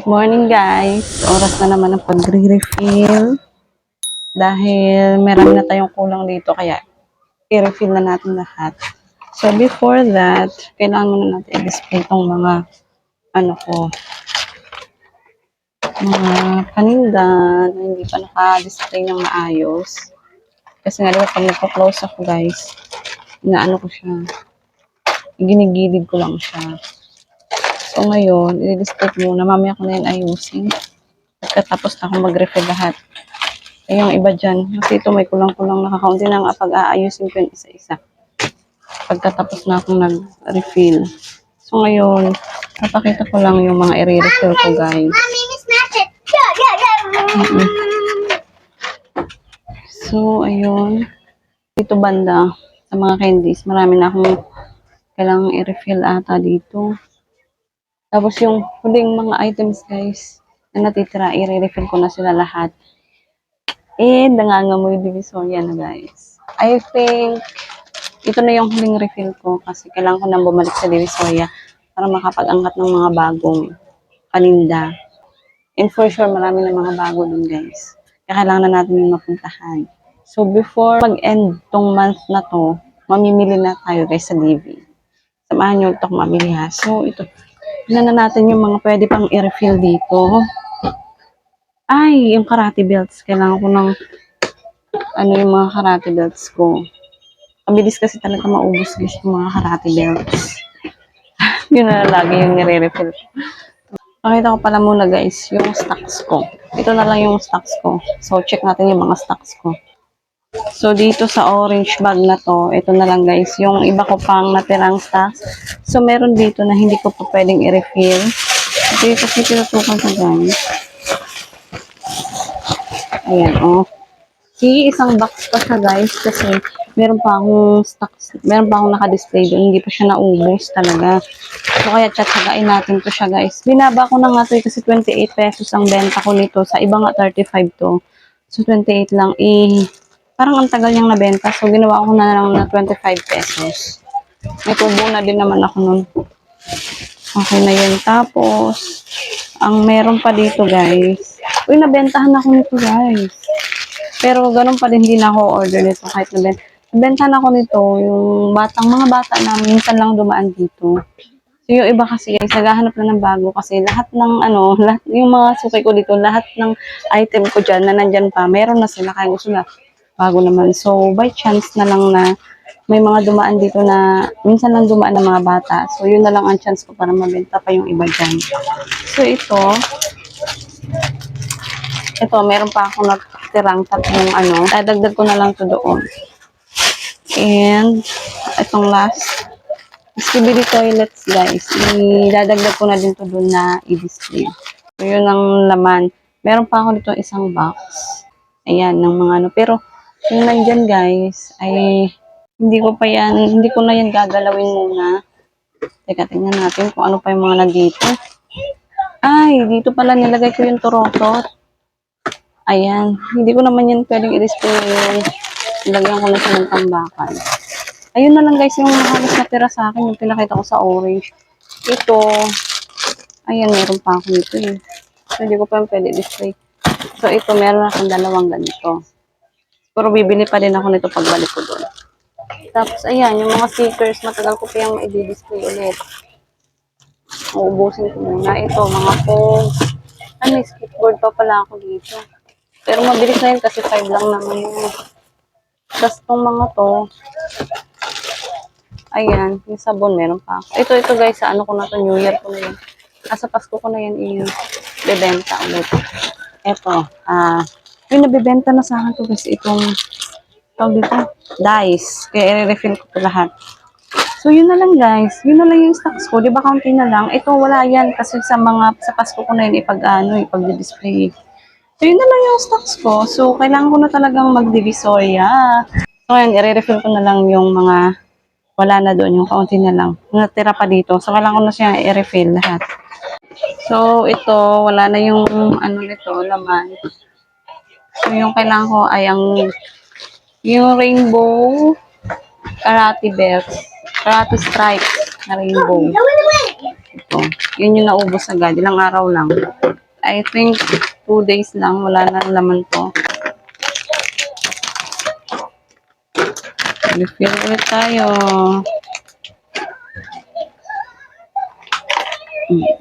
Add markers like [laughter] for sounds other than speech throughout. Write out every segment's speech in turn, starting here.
Good morning guys. Oras na naman ng pagre-refill. Dahil meron na tayong kulang dito kaya i-refill na natin lahat. So before that, kailangan muna natin i-display tong mga ano ko mga paninda na hindi pa naka-display ng maayos. Kasi nga diba pag nagpo-close ako guys, inaano ko siya. Ginigilid ko lang siya. So ngayon, ko muna. Mamaya ko na yan ayusin. Pagkatapos na akong mag-refill lahat. Eh, yung iba dyan, kasi ito may kulang-kulang nakakaunti na nga pag aayusin ko yung isa-isa. Pagkatapos na akong nag-refill. So ngayon, napakita ko lang yung mga i-refill ko guys. Yeah, yeah. So, ayun. Dito banda, sa mga candies, marami na akong kailangang i-refill ata dito. Tapos yung huling mga items, guys, na natitira, i-refill ko na sila lahat. Eh, nangangamoy divisoria na, guys. I think, ito na yung huling refill ko kasi kailangan ko nang bumalik sa divisoria para makapag-angkat ng mga bagong paninda. And for sure, marami na mga bago dun, guys. Kaya kailangan na natin yung mapuntahan. So, before mag-end tong month na to, mamimili na tayo, guys, sa DV. Samahan nyo ito mamili, ha. So, ito. Tignan na natin yung mga pwede pang i-refill dito. Ay, yung karate belts. Kailangan ko ng, ano yung mga karate belts ko. Mabilis kasi talaga maubos, guys, yung mga karate belts. [laughs] Yun na lagi yung nire-refill ko. Pakita ko pala muna guys, yung stocks ko. Ito na lang yung stocks ko. So, check natin yung mga stocks ko. So, dito sa orange bag na to, ito na lang guys, yung iba ko pang natirang stocks. So, meron dito na hindi ko pa pwedeng i-refill. Ito yung kasi tinutukan ko guys. Ayan, oh. Sige, isang box pa siya guys kasi meron pa akong stocks, meron pa akong naka-display doon, hindi pa siya naubos talaga. So kaya tsatsagain natin to siya guys. Binaba ko na nga to eh, kasi 28 pesos ang benta ko nito. Sa iba nga 35 to. So 28 lang. Eh, parang ang tagal niyang nabenta. So ginawa ko na lang na 25 pesos. May tubo na din naman ako nun. Okay na yun. Tapos, ang meron pa dito guys. Uy, nabentahan ako nito guys. Pero ganun pa din, hindi na ako order nito kahit nabenta. Nabentahan ako nito, yung batang, mga bata na minsan lang dumaan dito. So yung iba kasi guys, naghahanap na ng bago kasi lahat ng ano, lahat, yung mga suki ko dito, lahat ng item ko dyan na nandyan pa, meron na sila kaya gusto na bago naman. So by chance na lang na may mga dumaan dito na minsan lang dumaan ng mga bata. So yun na lang ang chance ko para mabenta pa yung iba dyan. So ito, ito, meron pa ako nagtirang tatlong ano. Dadagdag ko na lang to doon. And, itong last, Skibidi toilets, guys. Idadagdag ko na din to doon na i-display. So, yun ang laman. Meron pa ako dito isang box. Ayan, ng mga ano. Pero, yung nandyan, guys, ay hindi ko pa yan, hindi ko na yan gagalawin muna. Teka, tingnan natin kung ano pa yung mga nandito. Ay, dito pala nilagay ko yung turotot. Ayan. Hindi ko naman yan pwedeng i-display ngayon. Lagyan ko na siya ng tambakan. Ayun na lang guys yung halos natira sa akin. Yung pinakita ko sa orange. Ito. Ayan, meron pa ako nito eh. So, hindi ko pa yung pwede display. So, ito, meron akong dalawang ganito. Pero bibili pa din ako nito pagbalik ko doon. Tapos, ayan, yung mga stickers, matagal ko pa yung i-display ulit. Uubusin ko muna. Ito, mga phone. Ano, may skateboard pa pala ako dito. Pero mabilis na yun kasi 5 lang naman yun. Tapos itong mga to, ayan, yung sabon meron pa ako. Ito, ito guys, sa ano ko na to, New Year ko na yun. Nasa Pasko ko na yan i-bebenta ulit. Ito, ah, yung nabibenta na sa akin to guys, itong, tawag dito, dice. Kaya i-refill ko to lahat. So, yun na lang guys. Yun na lang yung stocks ko. Di ba, kaunti na lang. Ito, wala yan. Kasi sa mga, sa Pasko ko na yun ipag, ano, ipag-display. So, yun na lang yung stocks ko. So, kailangan ko na talagang mag-divisoria. So, ayan, i-refill ko na lang yung mga wala na doon, yung kaunti na lang. Natira pa dito. So, kailangan ko na siya i-refill lahat. So, ito, wala na yung ano nito, laman. So, yung kailangan ko ay ang yung rainbow karate belt. Karate stripes na rainbow. Ito. Yun yung naubos agad. Ilang araw lang. I think two days lang. Wala na laman to. Refill ulit tayo. Mm.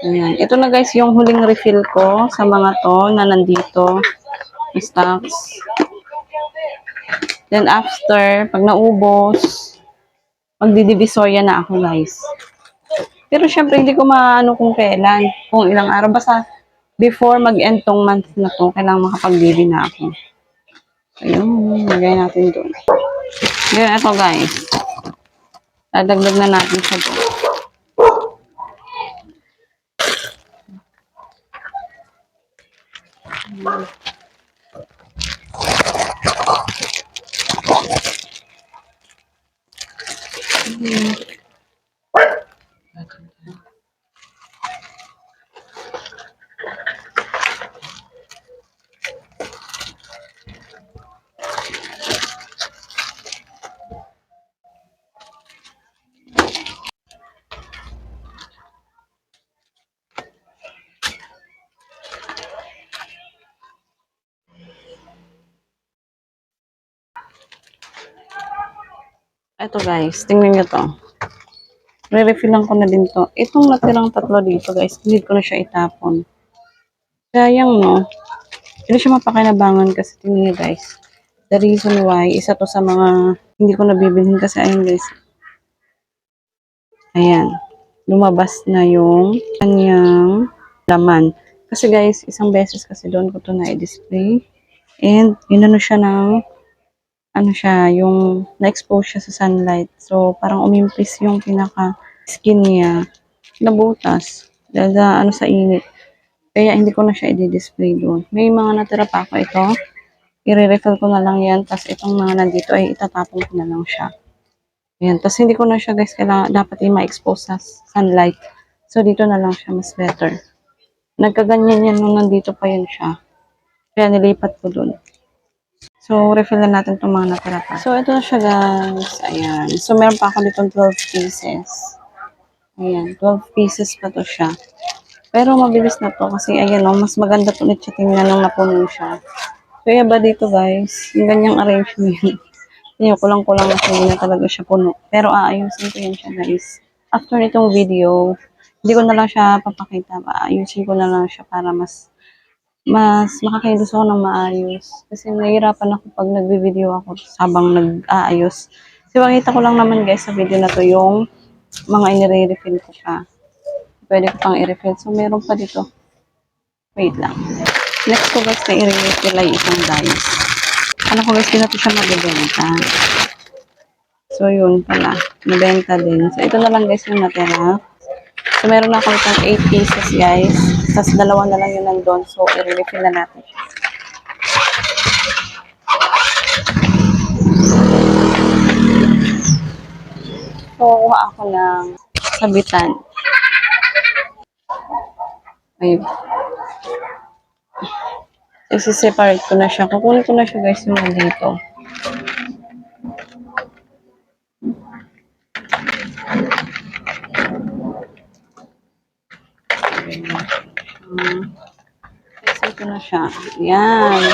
Ayan. Ito na guys yung huling refill ko sa mga to na nandito. na Stocks. Then after, pag naubos, magdidivisorya na ako guys. Pero syempre hindi ko maano kung kailan, kung ilang araw. Basta before mag-end tong month na to, kailangan makapag-baby na ako. Ayun, lagay natin doon. Ngayon, ito guys. Dadagdag na natin siya doon. Mm-hmm. Ito guys, tingnan nyo to. Re-refillan ko na din to. Itong natirang tatlo dito guys, hindi ko na siya itapon. Sayang no. Hindi siya mapakinabangan kasi tingnan nyo guys. The reason why, isa to sa mga hindi ko nabibilhin kasi ayun guys. Ayan. Lumabas na yung kanyang laman. Kasi guys, isang beses kasi doon ko to na-display. And, inano siya ng ano siya, yung na-expose siya sa sunlight. So, parang umimpis yung pinaka skin niya. Nabutas. Dahil sa, ano sa init. Kaya hindi ko na siya i-display doon. May mga natira pa ako ito. I-refill ko na lang yan. Tapos itong mga nandito ay itatapon ko na lang siya. Ayan. Tapos hindi ko na siya guys kailangan, dapat i-ma-expose sa sunlight. So, dito na lang siya mas better. Nagkaganyan yan nung nandito pa yun siya. Kaya nilipat ko doon. So, refill na natin itong mga natira pa. So, ito na siya guys. Ayan. So, meron pa ako ditong 12 pieces. Ayan. 12 pieces pa to siya. Pero mabilis na to kasi ayan o, mas maganda to ulit siya tingnan nung napuno siya. So, iba dito guys. Yung ganyang arrangement. [laughs] Tingnan kulang-kulang na siya, hindi na talaga siya puno. Pero aayusin ko yan siya guys. After nitong video, hindi ko na lang siya papakita. Aayusin ko na lang siya para mas mas makakailos ako ng maayos. Kasi nahihirapan ako pag nagbe-video ako habang nag-aayos. Kasi makita ko lang naman guys sa video na to yung mga inire-refill ko pa. Pwede ko pang i-refill. So, meron pa dito. Wait lang. Next ko guys na i-refill ay isang dice. Ano ko guys, di na to siya magbebenta. So, yun pala. Nabenta din. So, ito na lang guys yung natira. So, meron ako itong 8 pieces, guys. Tapos, dalawa na lang yun nandun. So, i-refill na natin siya. So, kuha ako ng sabitan. Ayun. Isi-separate ko na siya. Kukunin ko na siya, guys, yung nandito. Um, ito na siya. Yan.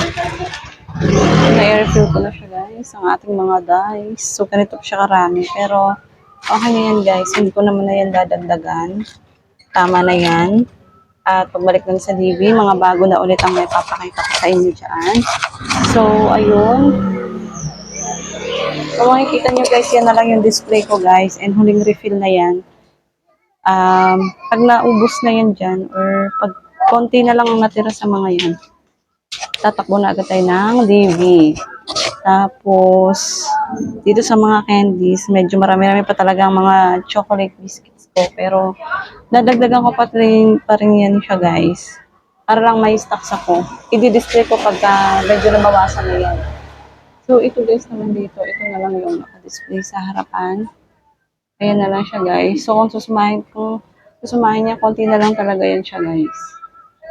Na-airfill ko na siya guys, ang ating mga dice. So, ganito siya karami. Pero, okay na yan guys. Hindi ko naman na yan dadagdagan. Tama na yan. At pagbalik lang sa DB, mga bago na ulit ang may papakita ko sa inyo dyan. So, ayun. So, makikita nyo guys, yan na lang yung display ko guys. And huling refill na yan um, pag naubos na yan dyan, or pag konti na lang ang natira sa mga yan, tatakbo na agad tayo ng DV. Tapos, dito sa mga candies, medyo marami-rami pa talaga ang mga chocolate biscuits ko. Pero, nadagdagan ko pa rin, pa rin yan siya, guys. Para lang may stocks ako. I-display ko pagka medyo nabawasan na yan. So, ito guys naman dito. Ito na lang yung naka-display sa harapan. Ayan na lang siya, guys. So, kung susumahin, kung susumahin niya, konti na lang talaga yan siya, guys.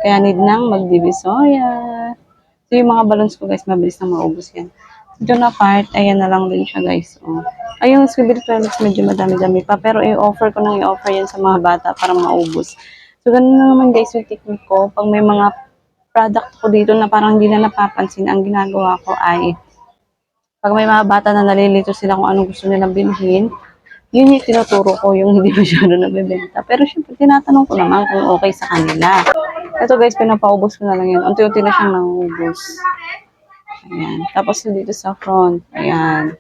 Kaya need nang magdivisoria. So, yung mga balloons ko, guys, mabilis na maubos yan. So, dyan na part, ayan na lang din siya, guys. Oh. Ay, yung Scribble Products, medyo madami-dami pa. Pero, i-offer ko nang i-offer yan sa mga bata para maubos. So, ganun na naman guys yung technique ko. Pag may mga product ko dito na parang hindi na napapansin, ang ginagawa ko ay pag may mga bata na nalilito sila kung anong gusto nilang bilhin, yun yung tinuturo ko, yung hindi masyado nabibenta. Pero syempre, tinatanong ko naman kung okay sa kanila. Ito guys, pinapaubos ko na lang yun. Unti-unti na siyang nauubos. Ayan. Tapos dito sa front, ayan.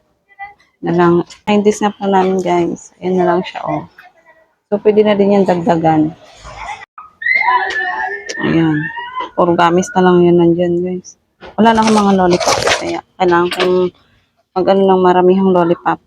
Na lang, 90s na pa namin guys. Ayan na lang siya, oh. So, pwede na din yan dagdagan. Ayan. Puro gamis na lang yan nandyan, guys. Wala na akong mga lollipop. Kaya, kailangan kong mag ano ng maramihang lollipop.